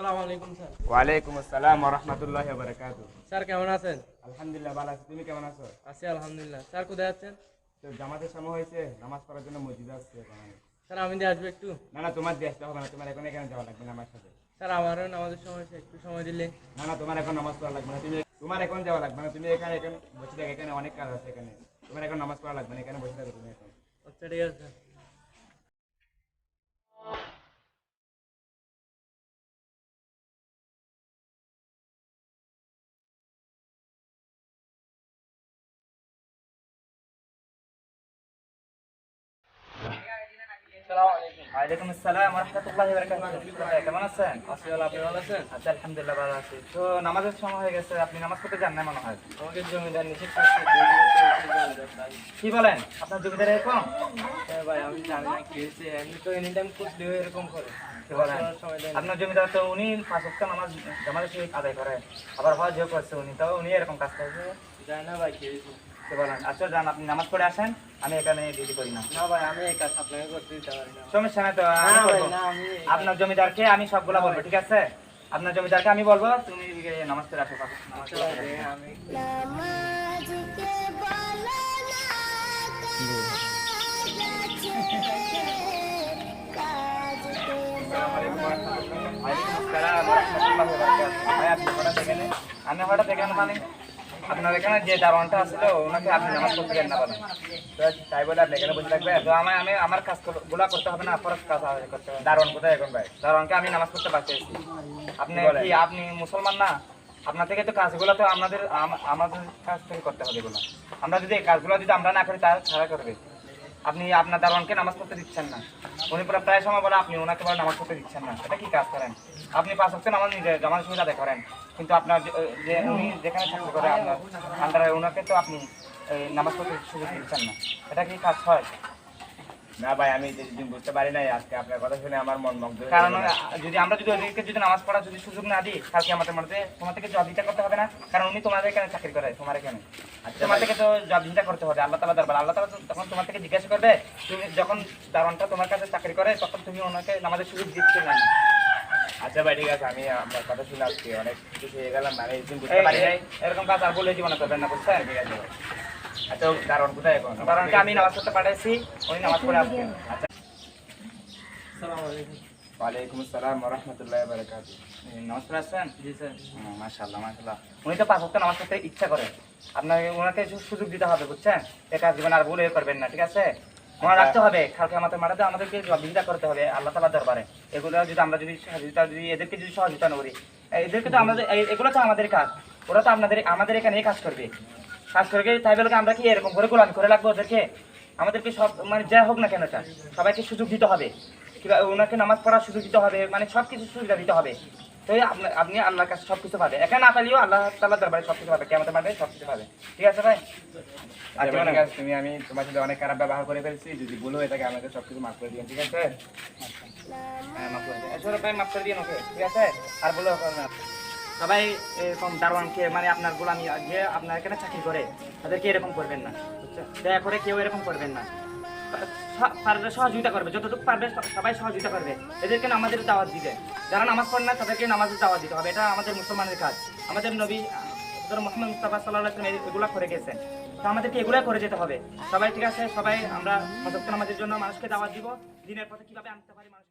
আলাইকুম স্যার। ওয়ালাইকুম আসসালাম রহমতুল্লাহ বারকাত স্যার কেমন আছেন? আলহামদুলিল্লাহ ভালো আছি। তুমি কেমন আছো? আছি আলহামদুলিল্লাহ। স্যার কোথায় আছেন? তো জামাতের সময় হয়েছে নামাজ পড়ার জন্য মসজিদে আসছে স্যার আমি দিয়ে আসব একটু? না না তোমার দিয়ে আসতে হবে না তোমার এখন এখানে যাওয়া লাগবে না আমার সাথে। স্যার আমারও নামাজের সময় হয়েছে, একটু সময় দিলে। না না তোমার এখন নামাজ পড়া লাগবে না তুমি তোমার এখন যাওয়া লাগবে না তুমি এখানে এখানে বসে থাকো এখানে অনেক কাজ আছে এখানে। তোমার এখন নামাজ পড়া লাগবে না এখানে বসে থাকো তুমি এখন। আচ্ছা ঠিক আছে ওয়ালাইকুম আসসালাম রহমতুল্লাহি বারাকাতুহু কেমন আছেন? আছি ভালো, আপনি ভালো আছেন? আচ্ছা আলহামদুলিল্লাহ ভালো আছি। তো নামাজের সময় হয়ে গেছে আপনি নামাজ পড়তে যান না মনে হয়? আমাকে জমিদার নিষেধ করছে। কি বলেন? আপনার জমিদার এরকম? হ্যাঁ ভাই আমি জানি না কি হয়েছে এমনি তো এনি টাইম খুঁজলেও এরকম করে। কি বলেন। আপনার জমিদার তো উনি পাঁচ ওয়াক্ত নামাজ সহিত আদায় করে। আবার হজও করছে উনি তো উনি এরকম কাজ করছে জানি না ভাই কি হয়েছে আচ্ছা যান আপনি নামাজ পড়ে আসেন আমি এখানে ডিউটি করি না। না ভাই আমি এই কাজ আপনাকে করতে দিতে পারি না। সমস্যা তো না এই আপনার জমিদারকে আমি সবগুলা বলব ঠিক আছে? আপনার জমিদারকে আমি বলব তুমি নামাজ পড়ে আসো আসো। আমি? আমি হঠাৎ এখানে মানে আপনার এখানে যে দারোয়ানটা আসলো ওনাকে আপনি নামাজ পড়তে দেন না বলেন তো তাই বলে আপনি এখানে বসে থাকবে তো আমি আমি আমার কাজগুলা করতে হবে না আপনার কাজ করতে হবে। দারোয়ান কোথায় এখন ভাই? দারোয়ানকে আমি নামাজ পড়তে পারছি আপনি কি আপনি মুসলমান না? আপনার থেকে তো কাজগুলো তো আমাদের আম- আমাদের কাজ থেকে করতে হবে এগুলো। আমরা যদি এই কাজগুলো যদি আমরা না করি তাহলে ছাড়া করবে আপনি আপনার দারোয়ানকে নামাজ পড়তে দিচ্ছেন না। উনি পরে প্রায় সময় বলে আপনি ওনাকে বলে নামাজ পড়তে দিচ্ছেন না। এটা কি কাজ করেন? আপনি পাঁচ হচ্ছেন আমার নিজের জামার সুবিধা আদায় করেন। কিন্তু আপনার যে- উনি যেখানে চাকরি করে আপনার আন্ডারে ওনাকে তো আপনি নামাজ পড়তে সুবিধা দিচ্ছেন না। এটা কি কাজ হয়? না ভাই আমি বুঝতে পারি নাই আজকে আপনার কথা শুনে আমার মন মুগ্ধ কারণ যদি আমরা যদি ওদেরকে যদি নামাজ পড়ার যদি সুযোগ না দিই কালকে আমাদের মধ্যে তোমার থেকে জব করতে হবে না। কারণ উনি তোমাদের এখানে চাকরি করে তোমার আচ্ছা তোমার থেকে তো জব করতে হবে আল্লাহ তালা দরবার। আল্লাহ তালা তখন তোমার থেকে জিজ্ঞাসা করবে তুমি যখন দারণটা তোমার কাছে চাকরি করে তখন তুমি ওনাকে নামাজের সুযোগ দিচ্ছ না। আচ্ছা ভাই ঠিক আছে আমি আপনার কথা শুনে আজকে অনেক কিছু হয়ে গেলাম আমি বুঝতে পারি নাই। এরকম কাজ আর বলে জীবনে করবেন না বুঝছেন? ঠিক আছে। আচ্ছা কারণ কোথায় এখন? দারণকে আমি নামাজ পড়তে পাঠাইছি উনি নামাজ পড়ে আসবেন। আচ্ছা। ওয়ালাইকুম আসসালাম রহমতুল্লাহ বারকাত নামাজ পড়ে আসছেন? জি স্যার। মাশাল্লাহ মাশাল্লাহ উনি তো পাঁচ ওয়াক্ত নামাজ পড়তে ইচ্ছা করে। আপনাকে ওনাকে সুযোগ দিতে হবে বুঝছেন? এ জীবন আর ভুলে করবেন না ঠিক আছে? মনে রাখতে হবে কালকে আমাদের মাঠে আমাদেরকে জবাবদিহিতা করতে হবে আল্লাহ তালা দরবারে। এগুলো যদি আমরা যদি সহযোগিতা যদি এদেরকে যদি সহযোগিতা করি এদেরকে তো আমাদের এগুলো তো আমাদের কাজ। ওরা তো আপনাদের আমাদের এখানে কাজ করবে। কাজ করে তাই বলে আমরা কি এরকম করে গোলামি করে রাখব ওদেরকে? আমাদেরকে সব মানে যা হোক না কেন এটা সবাইকে সুযোগ দিতে হবে। কিংবা ওনাকে নামাজ পড়ার সুযোগ দিতে হবে মানে সব কিছু সুবিধা দিতে হবে। তো আপনি আপনি আল্লাহর কাছে সব কিছু পাবে। এখানে না পেলেও আল্লাহ তাল্লাহ দরবারে সব কিছু পাবে কেমন পাবে সব কিছু পাবে। ঠিক আছে ভাই? আচ্ছা ঠিক তুমি আমি তোমার সাথে অনেক খারাপ ব্যবহার করে ফেলছি যদি ভুল হয়ে থাকে আমাকে সবকিছু মাফ করে দিবেন ঠিক আছে? হ্যাঁ, মাফ করে দিন। ভাই মাফ করে দিন ওকে ঠিক আছে? আর বলো না। সবাই এরকম দারোয়ানকে মানে আপনার গোলামি, যে আপনার এখানে চাকরি করে, তাদেরকে এরকম করবেন না দয়া করে কেউ এরকম করবেন না। পারলে সহযোগিতা করবে, যতটুকু পারবে সবাই সহযোগিতা করবে। এদেরকে নামাজের দাওয়াত দিবে। যারা নামাজ পড়ে না, তাদেরকে নামাজের দাওয়াত দিতে হবে। এটা আমাদের মুসলমানের কাজ। আমাদের নবী ধরো মোহাম্মদ মুস্তাফা সাল্লাহ এগুলা করে গেছেন। তো আমাদেরকে এগুলা করে যেতে হবে। সবাই ঠিক আছে? সবাই আমরা সদস্য নামাজের জন্য মানুষকে দাওয়াত দিব। দিনের পথে কীভাবে আনতে পারি মানুষকে